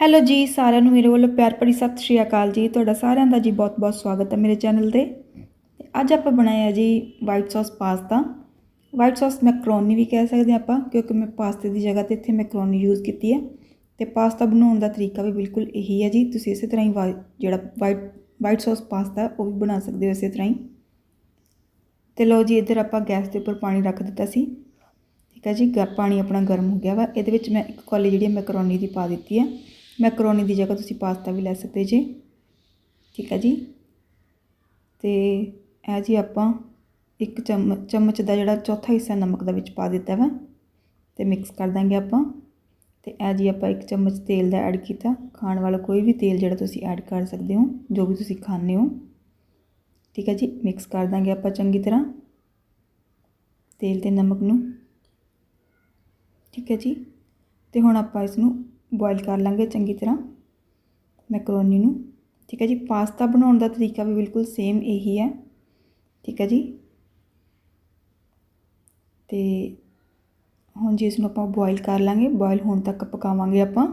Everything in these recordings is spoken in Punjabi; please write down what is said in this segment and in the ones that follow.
ਹੈਲੋ ਜੀ, ਸਾਰਿਆਂ ਨੂੰ ਮੇਰੇ ਵੱਲੋਂ ਪਿਆਰ ਭਰੀ ਸਤਿ ਸ਼੍ਰੀ ਅਕਾਲ ਜੀ। ਤੁਹਾਡਾ ਸਾਰਿਆਂ ਦਾ ਜੀ ਬਹੁਤ-ਬਹੁਤ ਸਵਾਗਤ ਹੈ ਮੇਰੇ ਚੈਨਲ ਤੇ। ਤੇ ਅੱਜ ਆਪਾਂ ਬਣਾਇਆ ਜੀ white sauce pasta white sauce macaroni ਵੀ ਕਹਿ ਸਕਦੇ ਹਾਂ ਆਪਾਂ, ਕਿਉਂਕਿ ਮੈਂ ਪਾਸਤੇ ਦੀ ਜਗ੍ਹਾ ਤੇ ਇੱਥੇ ਮੈਕਰੋਨੀ ਯੂਜ਼ ਕੀਤੀ ਹੈ। ਤੇ ਪਾਸਤਾ ਬਣਾਉਣ ਦਾ ਤਰੀਕਾ ਵੀ ਬਿਲਕੁਲ ਇਹੀ ਹੈ ਜੀ। ਤੁਸੀਂ ਇਸੇ ਤਰ੍ਹਾਂ ਹੀ ਵਾ- ਜਿਹੜਾ ਵਾਈਟ ਵਾਈਟ ਸੌਸ ਪਾਸਤਾ ਉਹ ਵੀ ਬਣਾ ਸਕਦੇ ਹੋ ਇਸੇ ਤਰ੍ਹਾਂ ਹੀ। ਤੇ ਲਓ ਜੀ, ਇੱਧਰ ਆਪਾਂ ਗੈਸ ਦੇ ਉੱਪਰ ਪਾਣੀ ਰੱਖ ਦਿੱਤਾ ਸੀ। ਠੀਕ ਹੈ ਜੀ, ਗ- ਪਾਣੀ ਆਪਣਾ ਗਰਮ ਹੋ ਗਿਆ ਵਾ। ਇਹਦੇ ਵਿੱਚ ਮੈਂ ਇੱਕ ਕੌਲੀ ਜਿਹੜੀ ਮੈਕਰੋਨੀ ਦੀ ਪਾ ਦਿੱਤੀ ਹੈ। ਮੈਕਰੋਨੀ ਦੀ ਜਗ੍ਹਾ ਤੁਸੀਂ ਪਾਸਤਾ ਵੀ ਲੈ ਸਕਦੇ ਜੇ। ਠੀਕ ਹੈ ਜੀ। ਤੇ ਇਹ ਜੀ ਆਪਾਂ ਇੱਕ ਚਮਚ ਚਮਚ ਦਾ ਜਿਹੜਾ ਚੌਥਾ ਹਿੱਸਾ ਨਮਕ ਦਾ ਵਿੱਚ ਪਾ ਦਿੱਤਾ ਵਾ, ਤੇ ਮਿਕਸ ਕਰ ਦਾਂਗੇ ਆਪਾਂ। ਤੇ ਇਹ ਜੀ ਆਪਾਂ ਇੱਕ ਚਮਚ ਤੇਲ ਦਾ ਐਡ ਕੀਤਾ। ਖਾਣ ਵਾਲਾ ਕੋਈ ਵੀ ਤੇਲ ਜਿਹੜਾ ਤੁਸੀਂ ਐਡ ਕਰ ਸਕਦੇ ਹੋ, ਜੋ ਵੀ ਤੁਸੀਂ ਖਾਂਦੇ ਹੋ। ਠੀਕ ਹੈ ਜੀ ਮਿਕਸ ਕਰ ਦਾਂਗੇ ਆਪਾਂ ਚੰਗੀ ਤਰ੍ਹਾਂ। ਤੇਲ ਤੇ ਨਮਕ ਨੂੰ। ਠੀਕ ਹੈ ਜੀ। ਤੇ ਹੁਣ ਆਪਾਂ ਇਸ ਨੂੰ ਬੋਇਲ ਕਰ ਲਾਂਗੇ ਚੰਗੀ ਤਰ੍ਹਾਂ ਮੈਕਰੋਨੀ ਨੂੰ। ਠੀਕ ਹੈ ਜੀ, ਪਾਸਤਾ ਬਣਾਉਣ ਦਾ ਤਰੀਕਾ ਵੀ ਬਿਲਕੁਲ ਸੇਮ ਇਹੀ ਹੈ। ਠੀਕ ਹੈ ਜੀ। ਤੇ ਹੁਣ ਜੀ ਇਸ ਨੂੰ ਆਪਾਂ ਬੋਇਲ ਕਰ ਲਾਂਗੇ। ਬੋਇਲ ਹੋਣ ਤੱਕ ਪਕਾਵਾਂਗੇ ਆਪਾਂ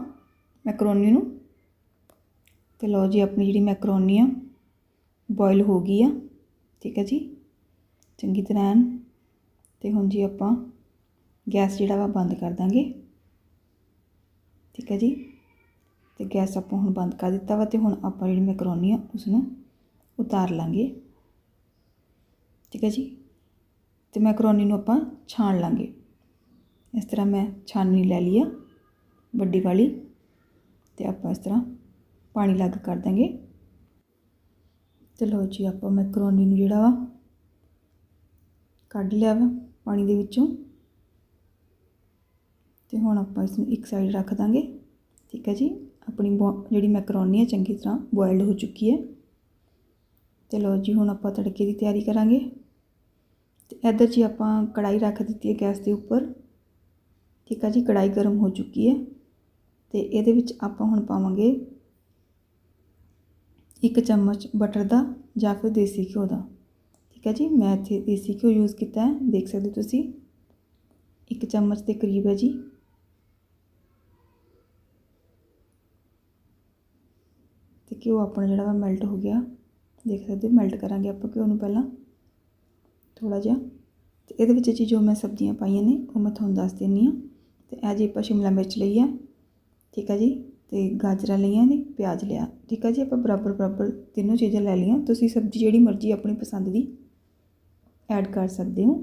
ਮੈਕਰੋਨੀ ਨੂੰ। ਤੇ ਲਓ ਜੀ, ਆਪਣੀ ਜਿਹੜੀ ਮੈਕਰੋਨੀ ਆ, ਬੋਇਲ ਹੋ ਗਈ ਆ। ਠੀਕ ਹੈ ਜੀ। ਚੰਗੀ ਤਰ੍ਹਾਂ ਐਨ। ਤੇ ਹੁਣ ਜੀ ਆਪਾਂ ਗੈਸ ਜਿਹੜਾ ਵਾ ਬੰਦ ਕਰ ਦਾਂਗੇ। ਠੀਕ ਹੈ ਜੀ। ਤੇ ਗੈਸ ਆਪਾਂ ਹੁਣ ਬੰਦ ਕਰ ਦਿੱਤਾ ਵਾ ਤੇ ਹੁਣ ਆਪਾਂ ਜਿਹੜੀ ਮੈਕਰੋਨੀ ਆ ਉਸ ਨੂੰ ਉਤਾਰ ਲਾਂਗੇ। ਠੀਕ ਹੈ ਜੀ। ਤੇ ਮੈਕਰੋਨੀ ਨੂੰ ਆਪਾਂ ਛਾਣ ਲਾਂਗੇ। ਇਸ ਤਰ੍ਹਾਂ ਮੈਂ ਛਾਨਣੀ ਲੈ ਲਈ ਆ, ਵੱਡੀ ਵਾਲੀ। ਤੇ ਆਪਾਂ ਇਸ ਤਰ੍ਹਾਂ ਪਾਣੀ ਲੱਗ ਕਰ ਦਾਂਗੇ। ਤੇ ਲਓ ਜੀ, ਆਪਾਂ ਮੈਕਰੋਨੀ ਨੂੰ ਜਿਹੜਾ ਵਾ ਕੱਢ ਲਿਆ ਵਾ ਪਾਣੀ ਦੇ ਵਿੱਚੋਂ। ਤੇ ਹੁਣ ਆਪਾਂ ਇਸ ਨੂੰ ਇੱਕ ਸਾਈਡ ਰੱਖ ਦਾਂਗੇ। ਠੀਕ ਹੈ ਜੀ? ਆਪਣੀ ਬੋ- ਜਿਹੜੀ ਮੈਕਰੋਨੀ ਹੈ, ਚੰਗੀ ਤਰ੍ਹਾਂ ਬੋਇਲਡ ਹੋ ਚੁੱਕੀ ਹੈ। ਤੇ ਲਓ ਜੀ, ਹੁਣ ਆਪਾਂ ਤੜਕੇ ਦੀ ਤਿਆਰੀ ਕਰਾਂਗੇ। ਤੇ ਇੱਧਰ ਜੀ ਆਪਾਂ ਕੜਾਈ ਰੱਖ ਦਿੱਤੀ ਹੈ ਗੈਸ ਦੇ ਉੱਪਰ। ਠੀਕ ਹੈ ਜੀ? ਕੜਾਈ ਗਰਮ ਹੋ ਚੁੱਕੀ ਹੈ। ਤੇ ਇਹਦੇ ਵਿੱਚ ਆਪਾਂ ਹੁਣ ਪਾਵਾਂਗੇ ਇੱਕ ਚਮਚ ਬਟਰ ਦਾ ਜਾਂ ਫਿਰ ਦੇਸੀ ਘਿਓ ਦਾ। ਠੀਕ ਹੈ ਜੀ? ਮੈਂ ਇੱਥੇ ਦੇਸੀ ਘਿਓ ਯੂਜ਼ ਕੀਤਾ ਹੈ। ਦੇਖ ਸਕਦੇ ਹੋ ਤੁਸੀਂ? ਇੱਕ ਚਮਚ ਦੇ ਕਰੀਬ ਹੈ ਜੀ। ਅਤੇ ਘਿਓ ਆਪਣਾ ਜਿਹੜਾ ਵਾ ਮੈਲਟ ਹੋ ਗਿਆ, ਦੇਖ ਸਕਦੇ ਹੋ ਮੈਲਟ ਕਰਾਂਗੇ ਆਪਾਂ ਘਿਓ ਨੂੰ ਪਹਿਲਾਂ ਥੋੜਾ ਜਿਹਾ। ਤੇ ਇਹਦੇ ਵਿੱਚ ਜੀ ਜੋ ਮੈਂ ਸਬਜ਼ੀਆਂ ਪਾਈਆਂ ਨੇ, ਉਹ ਮੈਂ ਤੁਹਾਨੂੰ ਦੱਸ ਦਿੰਨੀ ਆ ਤੇ ਇਹ ਜੀ ਆਪਾਂ ਸ਼ਿਮਲਾ ਮਿਰਚ ਲਈ ਆ, ਠੀਕ ਆ ਜੀ? ਤੇ ਗਾਜਰਾਂ ਲਈਆਂ ਨੇ, ਪਿਆਜ਼ ਲਿਆ, ਠੀਕ ਆ ਜੀ? ਆਪਾਂ ਬਰਾਬਰ ਬਰਾਬਰ ਤਿੰਨੋਂ ਚੀਜ਼ਾਂ ਲੈ ਲਈਆਂ। ਤੁਸੀਂ ਸਬਜ਼ੀ ਜਿਹੜੀ ਮਰਜ਼ੀ ਆਪਣੀ ਪਸੰਦ ਦੀ ਐਡ ਕਰ ਸਕਦੇ ਹੋ,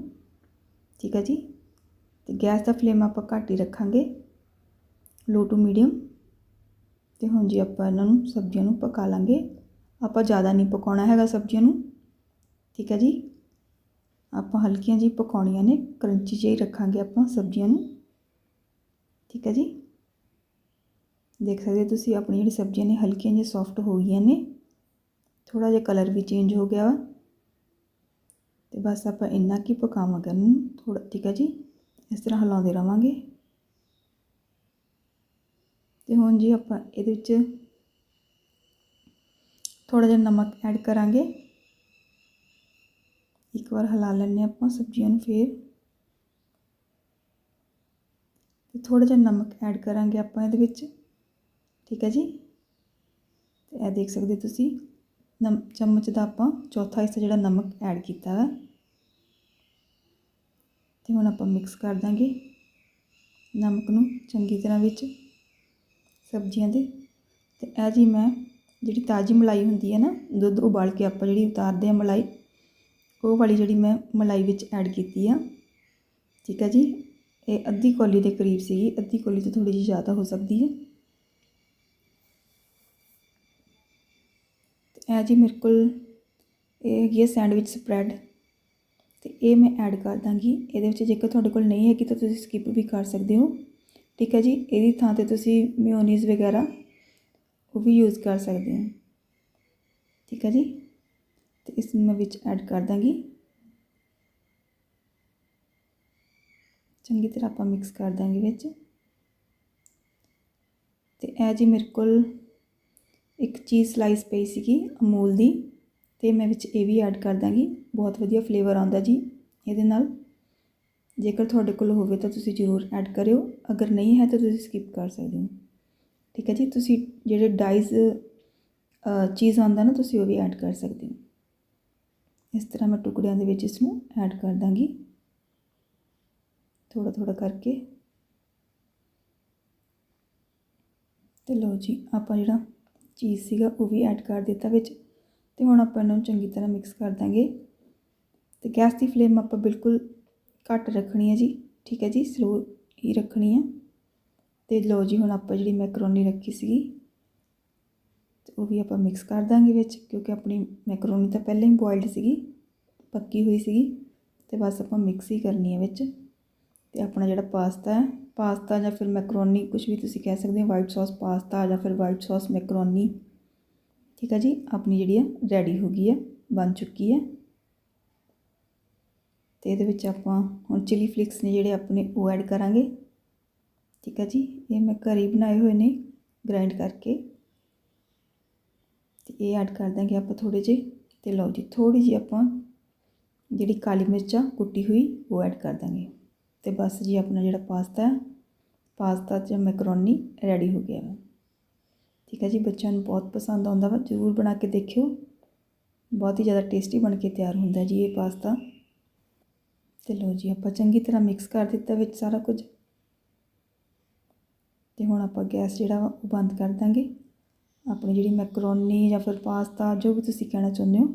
ਠੀਕ ਆ ਜੀ? ਤੇ ਗੈਸ ਦਾ ਫਲੇਮ ਆਪਾਂ ਘੱਟ ਹੀ ਰੱਖਾਂਗੇ ਲੋ ਟੂ ਮੀਡੀਅਮ ਤੇ ਹੁਣ ਜੀ ਆਪਾਂ ਇਹਨਾਂ ਨੂੰ ਸਬਜ਼ੀਆਂ ਨੂੰ ਪਕਾ ਲਾਂਗੇ, ਆਪਾਂ ਜ਼ਿਆਦਾ ਨਹੀਂ ਪਕਾਉਣਾ ਹੈਗਾ ਸਬਜ਼ੀਆਂ ਨੂੰ। ਠੀਕ ਹੈ ਜੀ? ਆਪਾਂ ਹਲਕੀਆਂ ਜੀ ਪਕਾਉਣੀਆਂ ਨੇ, ਕਰੰਚੀ ਜਿਹੀ ਰੱਖਾਂਗੇ ਆਪਾਂ ਸਬਜ਼ੀਆਂ ਨੂੰ। ਠੀਕ ਹੈ ਜੀ? ਦੇਖ ਸਕਦੇ ਹੋ ਤੁਸੀਂ ਆਪਣੀ ਜਿਹੜੀ ਸਬਜ਼ੀਆਂ ਨੇ ਹਲਕੀਆਂ ਜਿਹੀਆਂ ਸੌਫਟ ਹੋ ਗਈਆਂ ਨੇ। ਥੋੜਾ ਜਿਹਾ ਕਲਰ ਵੀ ਚੇਂਜ ਹੋ ਗਿਆ ਵਾ। ਤੇ ਬਸ ਆਪਾਂ ਇੰਨਾ ਕੀ ਪਕਾਵਾਂਗੇ ਨੂੰ ਥੋੜਾ ਠੀਕ ਹੈ ਜੀ? ਇਸ ਤਰ੍ਹਾਂ ਹਿਲਾਉਂਦੇ ਰਵਾਂਗੇ। ਤੇ ਹੁਣ ਜੀ ਆਪਾਂ ਇਹਦੇ ਵਿੱਚ ਥੋੜਾ ਜਿਹਾ ਨਮਕ ਐਡ ਕਰਾਂਗੇ। ਇੱਕ ਵਾਰ ਹਿਲਾ ਲੈਣੇ ਆਪਾਂ ਸਬਜ਼ੀਆਂ ਨੂੰ ਫੇਰ। ਤੇ ਥੋੜਾ ਜਿਹਾ ਨਮਕ ਐਡ ਕਰਾਂਗੇ ਆਪਾਂ ਇਹਦੇ ਵਿੱਚ। ਠੀਕ ਹੈ ਜੀ? ਤੇ ਇਹ ਦੇਖ ਸਕਦੇ ਤੁਸੀਂ, ਨਮ, ਚਮਚ ਦਾ ਆਪਾਂ ਚੌਥਾ ਹਿੱਸਾ ਜਿਹੜਾ ਨਮਕ ਐਡ ਕੀਤਾ ਹੈ ਤੇ ਹੁਣ ਆਪਾਂ ਮਿਕਸ ਕਰ ਦਾਂਗੇ ਨਮਕ ਨੂੰ ਚੰਗੀ ਤਰ੍ਹਾਂ ਵਿੱਚ। ਸਬਜ਼ੀਆਂ ਦੇ। ਤੇ ਇਹ ਜੀ ਮੈਂ ਜਿਹੜੀ ਤਾਜ਼ੀ ਮਲਾਈ ਹੁੰਦੀ ਹੈ ਨਾ, ਦੁੱਧ ਉਬਾਲ ਕੇ ਆਪਾਂ ਜਿਹੜੀ ਉਤਾਰਦੇ ਆ ਮਲਾਈ, ਉਹ ਵਾਲੀ ਜਿਹੜੀ ਮੈਂ ਮਲਾਈ ਵਿੱਚ ਐਡ ਕੀਤੀ ਆ। ਠੀਕ ਹੈ ਜੀ? ਇਹ ਅੱਧੀ ਕੌਲੀ ਦੇ ਕਰੀਬ ਸੀਗੀ, ਅੱਧੀ ਕੌਲੀ ਤੋਂ ਥੋੜੀ ਜਿਹੀ ਜ਼ਿਆਦਾ ਹੋ ਸਕਦੀ ਹੈ। ਇਹ ਜੀ ਮੇਰੇ ਕੋਲ ਇਹ ਹੈਗੀ ਹੈ ਸੈਂਡਵਿਚ ਸਪਰੈਡ। ਤੇ ਇਹ ਮੈਂ ਐਡ ਕਰ ਦਾਂਗੀ। ਇਹਦੇ ਵਿੱਚ ਜੇਕਰ ਤੁਹਾਡੇ ਕੋਲ ਨਹੀਂ ਹੈਗੀ ਤਾਂ ਤੁਸੀਂ ਸਕਿਪ ਵੀ ਕਰ ਸਕਦੇ ਹੋ। ਠੀਕ ਹੈ ਜੀ, ਇਹਦੀ ਥਾਂ ਤੇ ਤੁਸੀਂ ਮਿਓਨੀਜ਼ ਵਗੈਰਾ ਉਹ ਵੀ ਯੂਜ਼ ਕਰ ਸਕਦੇ ਹੋ। ਠੀਕ ਹੈ ਜੀ, ਤੇ ਇਸ ਨੂੰ ਮੈਂ ਵਿੱਚ ਐਡ ਕਰ ਦਾਂਗੀ। ਚੰਗੀ ਤਰ੍ਹਾਂ ਆਪਾਂ ਮਿਕਸ ਕਰ ਦਾਂਗੇ ਵਿੱਚ। ਤੇ ਇਹ ਜੀ ਮੇਰੇ ਕੋਲ ਇੱਕ ਚੀਜ਼ ਸਲਾਈਸ ਪਈ ਸੀਗੀ ਅਮੂਲ ਦੀ, ਤੇ ਮੈਂ ਵਿੱਚ ਇਹ ਵੀ ਐਡ ਕਰ ਦਾਂਗੀ। ਬਹੁਤ ਵਧੀਆ ਫਲੇਵਰ ਆਉਂਦਾ ਜੀ ਇਹਦੇ ਨਾਲ। ਜੇਕਰ ਤੁਹਾਡੇ ਕੋਲ ਹੋਵੇ ਤਾਂ ਤੁਸੀਂ ਜ਼ਰੂਰ ਐਡ ਕਰਿਓ। ਅਗਰ ਨਹੀਂ ਹੈ ਤਾਂ ਤੁਸੀਂ ਸਕਿਪ ਕਰ ਸਕਦੇ ਹੋ। ਠੀਕ ਹੈ ਜੀ? ਤੁਸੀਂ ਜਿਹੜੇ ਡਾਈਜ਼ ਚੀਜ਼ ਆਉਂਦਾ ਨਾ, ਤੁਸੀਂ ਉਹ ਵੀ ਐਡ ਕਰ ਸਕਦੇ ਹੋ। ਇਸ ਤਰ੍ਹਾਂ ਮੈਂ ਟੁਕੜਿਆਂ ਦੇ ਵਿੱਚ ਇਸ ਨੂੰ ਐਡ ਕਰ ਦਾਂਗੀ। ਥੋੜਾ ਥੋੜਾ ਕਰਕੇ। ਤੇ ਲਓ ਜੀ, ਆਪਾਂ ਜਿਹੜਾ ਚੀਜ਼ ਸੀਗਾ, ਉਹ ਵੀ ਐਡ ਕਰ ਦਿੱਤਾ ਵਿੱਚ। ਤੇ ਹੁਣ ਆਪਾਂ ਇਹਨਾਂ ਨੂੰ ਚੰਗੀ ਤਰ੍ਹਾਂ ਮਿਕਸ ਕਰ ਦਾਂਗੇ। ਤੇ ਗੈਸ ਦੀ ਫਲੇਮ ਆਪਾਂ ਬਿਲਕੁਲ ਘੱਟ ਰੱਖਣੀ ਹੈ ਜੀ, ਠੀਕ ਹੈ ਜੀ ਸਲੋ ਹੀ ਰੱਖਣੀ ਹੈ। ਤੇ ਲਓ ਜੀ, ਹੁਣ ਆਪਾਂ ਜਿਹੜੀ ਮੈਕਰੋਨੀ ਰੱਖੀ ਸੀਗੀ, ਤੇ ਉਹ ਵੀ ਆਪਾਂ ਮਿਕਸ ਕਰ ਦਾਂਗੇ ਵਿੱਚ, ਕਿਉਂਕਿ ਆਪਣੀ ਮੈਕਰੋਨੀ ਤਾਂ ਪਹਿਲਾਂ ਹੀ ਬੋਇਲਡ ਸੀਗੀ, ਪੱਕੀ ਹੋਈ ਸੀਗੀ, ਤੇ ਬਸ ਆਪਾਂ ਮਿਕਸ ਹੀ ਕਰਨੀ ਹੈ ਵਿੱਚ। ਤੇ ਆਪਣਾ ਜਿਹੜਾ ਪਾਸਤਾ ਹੈ, ਪਾਸਤਾ ਜਾਂ ਫਿਰ ਮੈਕਰੋਨੀ ਕੁਝ ਵੀ ਤੁਸੀਂ ਕਹਿ ਸਕਦੇ ਹੋ ਵਾਈਟ ਸੌਸ ਪਾਸਤਾ ਜਾਂ ਫਿਰ ਵਾਈਟ ਸੌਸ ਮੈਕਰੋਨੀ, ਠੀਕ ਹੈ ਜੀ, ਆਪਣੀ ਜਿਹੜੀ ਹੈ ਰੈਡੀ ਹੋ ਗਈ ਹੈ, ਬਣ ਚੁੱਕੀ ਹੈ। ਤੇ ਇਹਦੇ ਵਿੱਚ ਆਪਾਂ ਹੁਣ ਚਿਲੀ ਫਲਿਕਸ ਨੇ ਜਿਹੜੇ ਆਪਣੇ ਉਹ ਐਡ ਕਰਾਂਗੇ। ਠੀਕ ਹੈ ਜੀ? ਇਹ ਮੈਂ ਘਰ ਹੀ ਬਣਾਏ ਹੋਏ ਨੇ ਗ੍ਰਾਈਂਡ ਕਰਕੇ। ਤੇ ਇਹ ਐਡ ਕਰ ਦਾਂਗੇ ਆਪਾਂ ਥੋੜੇ ਜਿਹੇ। ਤੇ ਲਓ ਜੀ ਥੋੜੀ ਜਿਹੀ ਆਪਾਂ ਜਿਹੜੀ ਕਾਲੀ ਮਿਰਚਾਂ ਕੁੱਟੀ ਹੋਈ, ਉਹ ਐਡ ਕਰ ਦਾਂਗੇ। ਤੇ ਬਸ ਜੀ ਆਪਣਾ ਜਿਹੜਾ ਪਾਸਤਾ ਹੈ ਪਾਸਤਾ ਜਾਂ ਮੈਕਰੋਨੀ ਰੈਡੀ ਹੋ ਗਿਆ ਵਾ। ਠੀਕ ਹੈ ਜੀ? ਬੱਚਿਆਂ ਨੂੰ ਬਹੁਤ ਪਸੰਦ ਆਉਂਦਾ ਵਾ, ਜ਼ਰੂਰ ਬਣਾ ਕੇ ਦੇਖਿਓ। ਬਹੁਤ ਹੀ ਜ਼ਿਆਦਾ ਟੇਸਟੀ ਬਣ ਕੇ ਤਿਆਰ ਹੁੰਦਾ ਜੀ ਇਹ ਪਾਸਤਾ। ਤੇ ਲਓ ਜੀ, ਆਪਾਂ ਚੰਗੀ ਤਰ੍ਹਾਂ ਮਿਕਸ ਕਰ ਦਿੱਤਾ ਵਿੱਚ ਸਾਰਾ ਕੁਝ। ਤੇ ਹੁਣ ਆਪਾਂ ਗੈਸ ਜਿਹੜਾ ਵਾ ਉਹ ਬੰਦ ਕਰ ਦਾਂਗੇ। ਆਪਣੀ ਜਿਹੜੀ ਮੈਕਰੋਨੀ ਜਾਂ ਫਿਰ ਪਾਸਤਾ ਜੋ ਵੀ ਤੁਸੀਂ ਕਹਿਣਾ ਚਾਹੁੰਦੇ ਹੋ,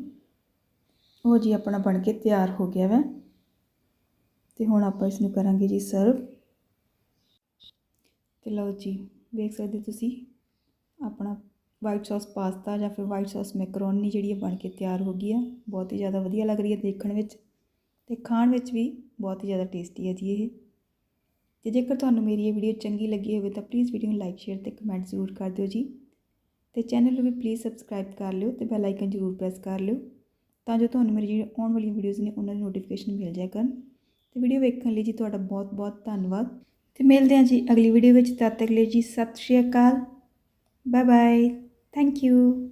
ਉਹ ਜੀ ਆਪਣਾ ਬਣ ਕੇ ਤਿਆਰ ਹੋ ਗਿਆ ਵੈ। ਤੇ ਹੁਣ ਆਪਾਂ ਇਸ ਨੂੰ ਕਰਾਂਗੇ ਜੀ ਸਰਵ ਤੇ ਲਓ ਜੀ, ਵੇਖ ਸਕਦੇ ਹੋ ਤੁਸੀਂ, ਆਪਣਾ ਵਾਈਟ ਸੌਸ ਪਾਸਤਾ ਜਾਂ ਫਿਰ ਵਾਈਟ ਸੌਸ ਮੈਕਰੋਨੀ ਜਿਹੜੀ ਹੈ ਬਣ ਕੇ ਤਿਆਰ ਹੋ ਗਈ ਆ। ਬਹੁਤ ਹੀ ਜ਼ਿਆਦਾ ਵਧੀਆ ਲੱਗ ਰਹੀ ਹੈ ਦੇਖਣ ਵਿੱਚ। ਤੇ ਖਾਣ ਵਿੱਚ ਵੀ ਬਹੁਤ ਹੀ ਜ਼ਿਆਦਾ ਟੇਸਟੀ ਹੈ ਜੀ ਇਹ। ਤੇ ਜੇਕਰ ਤੁਹਾਨੂੰ ਮੇਰੀ ਇਹ ਵੀਡੀਓ ਚੰਗੀ ਲੱਗੀ ਹੋਵੇ ਤਾਂ ਪਲੀਜ਼ ਵੀਡੀਓ ਨੂੰ ਲਾਈਕ ਸ਼ੇਅਰ ਤੇ ਕਮੈਂਟ ਜ਼ਰੂਰ ਕਰ ਦਿਓ ਜੀ। ਤੇ ਚੈਨਲ ਨੂੰ ਵੀ ਪਲੀਜ਼ ਸਬਸਕ੍ਰਾਈਬ ਕਰ ਲਿਓ ਤੇ ਬੈਲ ਆਈਕਨ ਜ਼ਰੂਰ ਪ੍ਰੈਸ ਕਰ ਲਿਓ ਤਾਂ ਜੋ ਤੁਹਾਨੂੰ ਮੇਰੀ ਜਿਹੜੀ ਆਉਣ ਵਾਲੀਆਂ ਵੀਡੀਓਜ਼ ਨੇ ਉਹਨਾਂ ਦੀ ਨੋਟੀਫਿਕੇਸ਼ਨ ਮਿਲ ਜਾਇਆ ਕਰਨ। ਤੇ ਵੀਡੀਓ ਵੇਖਣ ਲਈ ਜੀ ਤੁਹਾਡਾ ਬਹੁਤ ਬਹੁਤ ਧੰਨਵਾਦ। ਤੇ ਮਿਲਦੇ ਹਾਂ ਜੀ ਅਗਲੀ ਵੀਡੀਓ ਵਿੱਚ, ਤਦ ਤੱਕ ਲਈ ਜੀ ਸਤਿ ਸ਼੍ਰੀ ਅਕਾਲ। Bye bye thank you